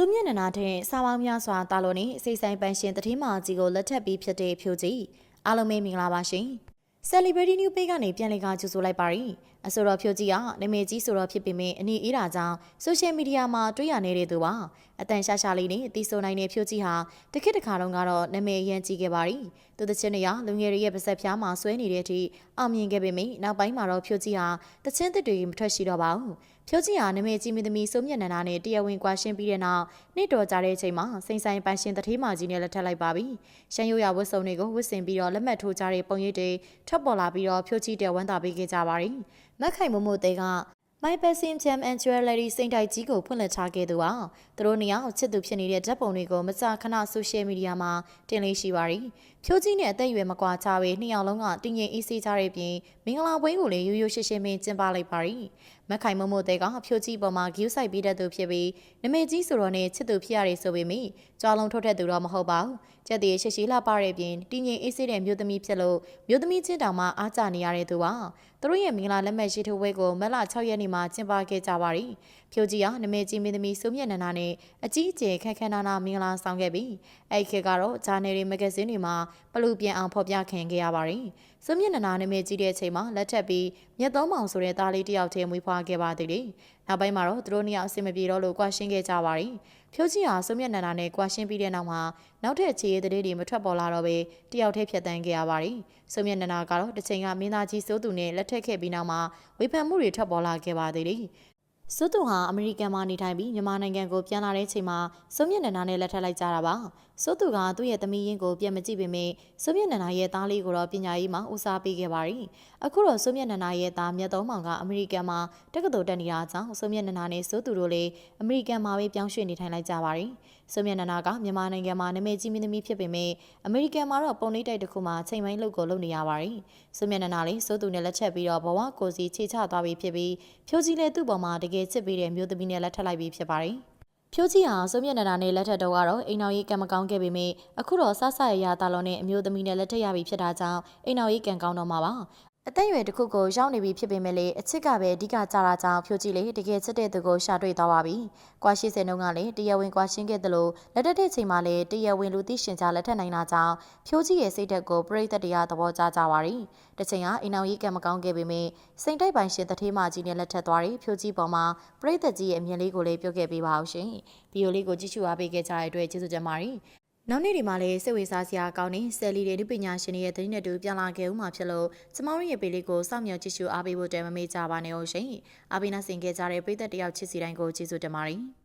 စုမျက်နှာတဲ့စာပေါင်းများစွာတာလို့နေစိတ်ဆိုင်ပန်းရှင်တတိမာကြီးကိုလက်ထပ်ပြီးဖြစ်တဲ့ဖြိုကြီးအားလုံးပဲမင်္ဂလာပါရှင် Celebrity New Page ကနေပြန်လည်ကကြိုဆိုလိုက်ပါရီ အဆိုတော်ဖြိုကြီးကနာမည်ကြီးဆိုတော့ဖြစ်ပေမဲ့အနည်းအေးတာကြောင့် social media မှာတွေ့ရနေတဲ့သူပါအတန်ရှာရှာလေးနဲ့တီးဆိုနိုင်တဲ့ဖြိုကြီးဟာတခစ်တခါတုန်းကတော့နာမည်အရန်ကြီးခဲ့ပါရီသူတချင်းတွေကလူငယ်တွေရဲ့ပါဆက်ဖျားမှာဆွဲနေတဲ့အထိအောင်မြင်ခဲ့ပေမဲ့နောက်ပိုင်းမှာတော့ဖြိုကြီးဟာတချင်းတစ်တွေမထွက်ရှိတော့ပါဘူးဖြိုးကြီးဟာနာမည်ကြီးမီသမီစိုးမျက်နှာနာနဲ့တရားဝင်ကွာရှင်းပြီးတဲ့နောက်နှစ်တော်ကြာတဲ့အချိန်မှာစိန်ဆိုင်ပန်းရှင်တထေးမကြီးနဲ့လက်ထပ်လိုက်ပါပြီ။ရှမ်းရိုးရဝတ်စုံတွေကိုဝတ်ဆင်ပြီးတော့လက်မှတ်ထိုးကြတဲ့ပုံရိပ်တွေထပ်ပေါ်လာပြီးတော့ဖြိုးကြီးတဲ့ဝမ်းသာပေးခဲ့ကြပါရီ။မက်ခိုင်မမို့တဲက My Passion Jam and Jewelry စိန်တိုက်ကြီးကိုဖွင့်လှစ်ထားခဲ့သူပါသူတို့နှစ်ယောက်ချစ်သူဖြစ်နေတဲ့ဓာတ်ပုံတွေကိုမကြာခဏ social media မှာတင်လေးရှိပါရီဖြိုးကြီးနဲ့အသက်အရွယ်မကွာခြားပဲနှစ်ယောက်လုံးကတင်းငင်အေးဆေးကြတဲ့ပြင်မင်္ဂလာပွဲကိုလည်းရိုးရိုးရှင်းရှင်းပင်ကျင်းပလိုက်ပါရီမက်ခိုင်မမို့တဲ့ကဖြိုးကြီးပေါ်မှာဂယူးဆိုင်ပြီးတဲ့သူဖြစ်ပြီးနမေကြီးဆိုတော့နဲ့ချစ်သူဖြစ်ရတယ်ဆိုပေမဲ့ကြွားလုံးထုတ်တဲ့သူတော့မဟုတ်ပါဘူးကြက်တည်ရှိရှိလာပါတဲ့ပြင်တင်းငင်အေးဆေးတဲ့မြို့သမီးဖြစ်လို့မြို့သမီးချင်းတောင်မှအားကြနေရတဲ့သူပါသူတို့ရဲ့မင်္ဂလာလက်မှတ်ရှိထိုးဝဲကိုမက်လ6ရက်နေ့မှာကျင်းပခဲ့ကြပါရီဖြိုကြီးကနမေကြီးမင်းသမီးစုံမြတ်နန္ဒာနဲ့အကြီးအကျယ်ခက်ခက်နာနာမင်္ဂလာဆောင်ခဲ့ပြီးအဲ့ခေတ်ကတော့ဂျာနယ်တွေမဂ္ဂဇင်းတွေမှာပလူပြန်အောင်ဖော်ပြခံခဲ့ရပါရီစုံမြတ်နန္ဒာနမေကြီးတဲ့အချိန်မှာလက်ထပ်ပြီးမြတ်သုံးမောင်ဆိုတဲ့သားလေးတစ်ယောက်တည်းမွေးဖွားခဲ့ပါသေးတယ်နောက်ပိုင်းမှာတော့သူတို့နှစ်ယောက်အဆင်မပြေတော့လို့ကွာရှင်းခဲ့ကြပါရီဖြိုးကြီးဟာစုံမြတ်နန္ဒာနဲ့ကွာရှင်းပြီးတဲ့နောက်မှာနောက်ထပ်ခြေရည်တဲ့တွေမထွက်ပေါ်လာတော့ပဲတယောက်တည်းဖြတ်တန်းခဲ့ရပါရီစုံမြတ်နန္ဒာကတော့တစ်ချိန်ကမင်းသားကြီးစိုးသူနဲ့လက်ထပ်ခဲ့ပြီးနောက်မှာဝေဖန်မှုတွေထွက်ပေါ်လာခဲ့ပါသေးတယ် စွတ်သူဟာအမေရိကန်မှာနေထိုင်ပြီးမြန်မာနိုင်ငံကိုပြန်လာတဲ့အချိန်မှာစွမျက်နှာနဲ့လက်ထပ်လိုက်ကြတာပါစွတ်သူကသူ့ရဲ့သမီးရင်းကိုပြန်မကြည့်ပေမဲ့စွမျက်နှာရဲ့သားလေးကိုတော့ပညာရေးမှာဦးစားပေးခဲ့ပါရီအခုတော့စွမျက်နှာရဲ့သားမြတ်သုံးမောင်ကအမေရိကန်မှာတက္ကသိုလ်တက်နေတာကြောင့်စွမျက်နှာနဲ့စွတ်သူတို့လည်းအမေရိကန်မှာပဲပြောင်းရွှေ့နေထိုင်လိုက်ကြပါရီ စွမျက်နှာကမြန်မာနိုင်ငံမှာနာမည်ကြီးမင်းသမီးဖြစ်ပေမဲ့အမေရိကန်မှာတော့ပုံနှိပ်တိုက်တစ်ခုမှာချိန်ပိုင်းလုပ်ကိုလုပ်နေရပါရီစွမျက်နှာလေးစွတ်သူနဲ့လက်ချက်ပြီးတော့ဘဝကိုစီခြေချသွားပြီးဖြစ်ပြီးဖြိုးကြီးလည်းသူ့ပေါ်မှာတကယ်ချစ်ပေးတဲ့မျိုးသမီးနဲ့လက်ထပ်လိုက်ပြီးဖြစ်ပါတယ်။ဖြိုးကြီးဟာစုံမြတ်နန္ဒာနဲ့လက်ထပ်တော့ကတော့အိမ်တော်ရေးကံမကောင်းခဲ့ပေမဲ့အခုတော့ဆဆရရတာလုံးနဲ့အမျိုးသမီးနဲ့လက်ထပ်ရပြီဖြစ်တာကြောင့်အိမ်တော်ရေးကံကောင်းတော့မှာပါ။အသက်အရွယ်တစ်ခုကိုရောက်နေပြီဖြစ်ပေမဲ့လေအချစ်ကပဲအဓိကကြတာကြောင့်ဖြိုကြည့်လေတကယ်ချစ်တဲ့သူကိုရှာတွေ့သွားပါပြီ။ကွာ80နှုန်းကလည်းတရားဝင်ကွာရှင်းခဲ့သလိုလက်တက်တဲ့ချိန်မှာလည်းတရားဝင်လူသိရှင်ကြားလက်ထက်နိုင်တာကြောင့်ဖြိုကြည့်ရဲ့စိတ်ဓာတ်ကိုပြိသက်တရားသဘောကျကြပါရီ။တစ်ချိန်ကအိမ်အောင်ရေးကံမကောင်းခဲ့ပေမဲ့စိန်တိုက်ပိုင်ရှင်တထေးမကြီးနဲ့လက်ထက်သွားရီဖြိုကြည့်ပေါ်မှာပြိသက်ကြီးရဲ့အမြင်လေးကိုလည်းပြောခဲ့ပေးပါအောင်ရှင်။ဗီဒီယိုလေးကိုကြည့်ရှုအားပေးခဲ့ကြတဲ့အတွက်ကျေးဇူးတင်ပါတယ်။ နောက်နေ့ဒီမှာလည်းစိတ်ဝင်စားစရာကောင်းတဲ့ဆယ်လီတွေပညာရှင်တွေရဲ့သတင်းနဲ့တူပြန်လာခဲ့ဦးမှာဖြစ်လို့ကျမတို့ရဲ့ပေလေးကိုစောင့်မျှော်ကြည့်ရှုအားပေးဖို့တမမေ့ကြပါနဲ့အောင်ရှင်။အားပေးနာဆင်ခဲ့ကြတဲ့ပရိသတ်တယောက်ချစ်စီတိုင်းကိုကျေးဇူးတင်ပါတယ်။